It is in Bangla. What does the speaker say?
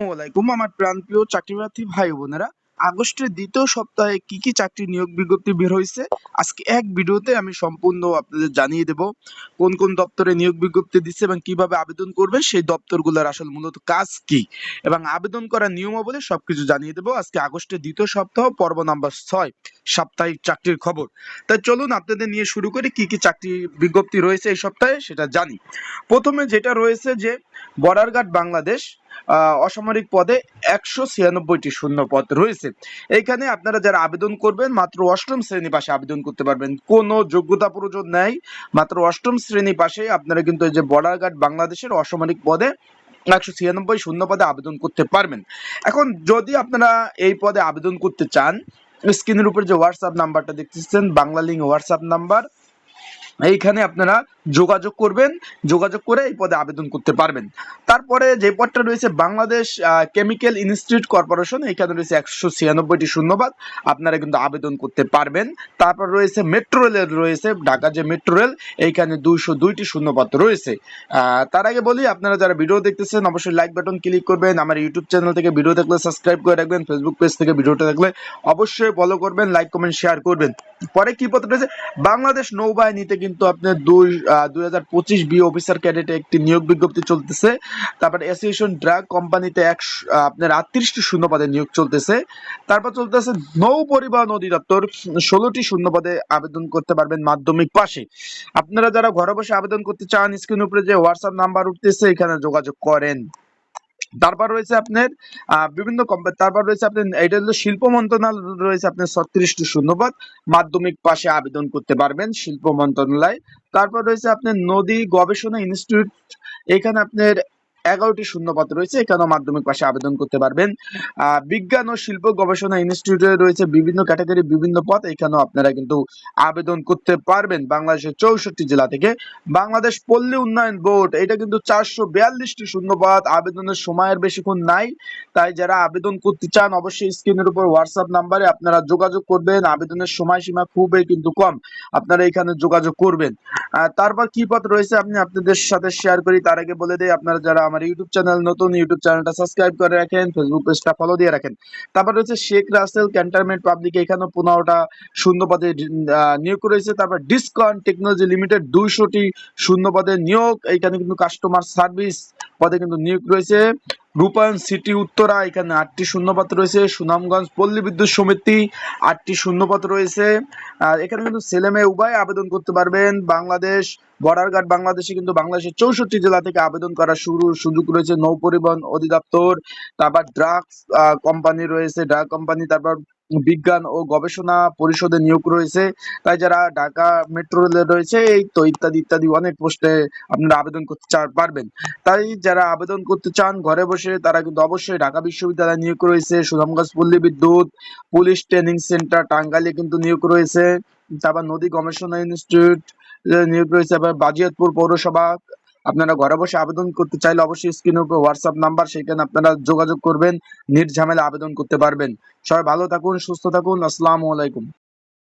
আসসালামাইকুম আমার প্রাণপ্রিয় ভাই বোনেরা, আগস্টের দ্বিতীয় সপ্তাহে কি কি চাকরি নিয়োগ বিজ্ঞপ্তি বের হয়েছে আজকে এক ভিডিওতে আমি সম্পূর্ণ আপনাদের জানিয়ে দেব, কোন কোন দপ্তরে নিয়োগ বিজ্ঞপ্তি দিচ্ছে এবং কীভাবে আবেদন করবেন, সেই দপ্তরগুলোর আসল মূলত কাজ কি? এবং আবেদন করার নিয়মাবলী সবকিছু জানিয়ে দেব আজকে আগস্টের দ্বিতীয় সপ্তাহ, পর্ব নাম্বার ছয়, সাপ্তাহিক চাকরির খবর। তাই চলুন আপনাদের নিয়ে শুরু করি, কি কি চাকরি বিজ্ঞপ্তি রয়েছে এই সপ্তাহে সেটা জানি। প্রথমে যেটা রয়েছে যে বর্ডার গার্ড বাংলাদেশ অসামরিক পদে একশো ছিয়ানব্বইটি শূন্য পদ রয়েছে। এইখানে আপনারা যারা আবেদন করবেন, মাত্র অষ্টম শ্রেণি পাশে আবেদন করতে পারবেন। কোনো যোগ্যতা প্রয়োজন নেই, মাত্র অষ্টম শ্রেণি পাশে আপনারা কিন্তু এই যে বর্ডার গার্ড বাংলাদেশের অসামরিক পদে একশো ছিয়ানব্বই শূন্য পদে আবেদন করতে পারবেন। এখন যদি আপনারা এই পদে আবেদন করতে চান, স্ক্রিনের উপর যে হোয়াটসঅ্যাপ নাম্বারটা দেখতেছেন বাংলা লিঙ্ক হোয়াটসঅ্যাপ নাম্বার এইখানে আপনারা যোগাযোগ করবেন, যোগাযোগ করে এই পদে আবেদন করতে পারবেন। তারপরে যে পদটা রয়েছে বাংলাদেশ কেমিক্যাল ইনস্টিটিউট কর্পোরেশন এখানে রয়েছে একশো ছিয়ানব্বইটি শূন্যবাদ আপনারা কিন্তু আবেদন করতে পারবেন। তারপর রয়েছে মেট্রো রেলের রয়েছে, ঢাকা যে মেট্রো রেল, এইখানে দুইশো দুইটি শূন্যপদ রয়েছে। তার আগে বলি, আপনারা যারা ভিডিও দেখতেছেন, অবশ্যই লাইক বাটন ক্লিক করবেন। আমার ইউটিউব চ্যানেল থেকে ভিডিও দেখলে সাবস্ক্রাইব করে রাখবেন ফেসবুক পেজ থেকে ভিডিওটা দেখলে অবশ্যই ফলো করবেন লাইক কমেন্ট শেয়ার করবেন। পরে কি পত্র রয়েছে? বাংলাদেশ নৌবাহিনীতে কিন্তু আপনার দুই দুই পঁচিশ বি অফিসার ক্যাডেটে একটি নিয়োগ বিজ্ঞপ্তি চলতেছে। তারপর অ্যাসোসিয়েশন ড্রাগ কোম্পানিতে এক আপনার আটত্রিশটি শূন্যপদে নিয়োগ চলতেছে। তারপর চলতেছে নৌ পরিবহন অধিদপ্তর, ষোলোটি শূন্যপদে আবেদন করতে পারবেন মাধ্যমিক পাশে। আপনারা যারা ঘরে বসে আবেদন করতে চান স্ক্রিন উপরে যে হোয়াটসঅ্যাপ নাম্বার উঠতেছে, এখানে যোগাযোগ করেন। তারপর রয়েছে আপনার বিভিন্ন তারপর রয়েছে আপনার, এটা হলো শিল্প মন্ত্রণালয় রয়েছে আপনার ছত্রিশটি শূন্যপদ মাধ্যমিক পাশে আবেদন করতে পারবেন শিল্প মন্ত্রণালয়। তারপর রয়েছে আপনার নদী গবেষণা ইনস্টিটিউট, এখানে আপনার এগারোটি শূন্যপদ রয়েছে, এখানেও মাধ্যমিক পাশে আবেদন করতে পারবেন। বিজ্ঞান ও শিল্প গবেষণা ইনস্টিটিউটে রয়েছে বিভিন্ন ক্যাটাগরি, বিভিন্ন পদ, এখানেও আপনারা কিন্তু আবেদন করতে পারবেন বাংলাদেশের চৌষট্টি জেলা থেকে। বাংলাদেশ পল্লী উন্নয়ন বোর্ড, এটা কিন্তু চারশো বিয়াল্লিশটি শূন্যপদ, আবেদনের সময়ের বেশিক্ষণ নাই। তাই যারা আবেদন করতে চান, অবশ্যই স্ক্রিনের উপর হোয়াটসঅ্যাপ নাম্বারে আপনারা যোগাযোগ করবেন। আবেদনের সময়সীমা খুবই কিন্তু কম, আপনারা এখানে যোগাযোগ করবেন। তারপর কি পথ রয়েছে আপনি আপনাদের সাথে শেয়ার করি, তার আগে বলে দেই, আপনারা যারা আমার ইউটিউব চ্যানেল নতুন ইউটিউব চ্যানেলটা সাবস্ক্রাইব করে রাখেন ফেসবুক পেজটা ফলো দিয়ে রাখেন। তারপর রয়েছে শেখ রাসেল ক্যান্টারমেন্ট পাবলিক এখানে পনেরোটা শূন্য পদে নিয়োগ রয়েছে। তারপর ডিসকন টেকনোলজি লিমিটেড দুইশোটি শূন্য পদে নিয়োগ। এখানে কিন্তু কাস্টমার সার্ভিস পদে কিন্তু নিয়োগ রয়েছে। রূপায়ণ সিটি উত্তরা, এখানে আটটি শূন্যপাত রয়েছে। সুনামগঞ্জ পল্লী বিদ্যুৎ সমিতি, আটটি শূন্যপাত রয়েছে। আর এখানে কিন্তু ছেলে মেয়ে উভয় আবেদন করতে পারবেন। বাংলাদেশ বর্ডার গার্ড বাংলাদেশে কিন্তু বাংলাদেশের চৌষট্টি জেলা থেকে আবেদন করার শুরু সুযোগ রয়েছে। নৌ পরিবহন অধিদপ্তর, তারপর ড্রাগস কোম্পানি রয়েছে। ড্রাগ কোম্পানি তারপর বিজ্ঞান ও গবেষণা পরিষদে নিয়োগ রয়েছে। তাই যারা ঢাকা মেট্রো রেলে রয়েছে, এই তো ইত্যাদি ইত্যাদি অনেক পোস্টে আপনারা আবেদন করতে পারবেন। তাই যারা আবেদন করতে চান, ঘরে বসে তারা কিন্তু অবশ্যই ঢাকা বিশ্ববিদ্যালয়ে নিয়োগ রয়েছে। সুনামগঞ্জ পল্লী বিদ্যুৎ, পুলিশ ট্রেনিং সেন্টার, টাঙ্গাইলে কিন্তু নিয়োগ রয়েছে। তারপর নদী গবেষণা ইনস্টিটিউট নিয়োগ রয়েছে। আবার বাজিয়াতপুর পৌরসভা আপনারা ঘরে বসে আবেদন করতে চাইলে অবশ্যই স্ক্রিনে হোয়াটসঅ্যাপ নাম্বার সেখানে আপনারা যোগাযোগ করবেন নির্ঝামেলা আবেদন করতে পারবেন। সবাই ভালো থাকুন, সুস্থ থাকুন, আসসালামু আলাইকুম।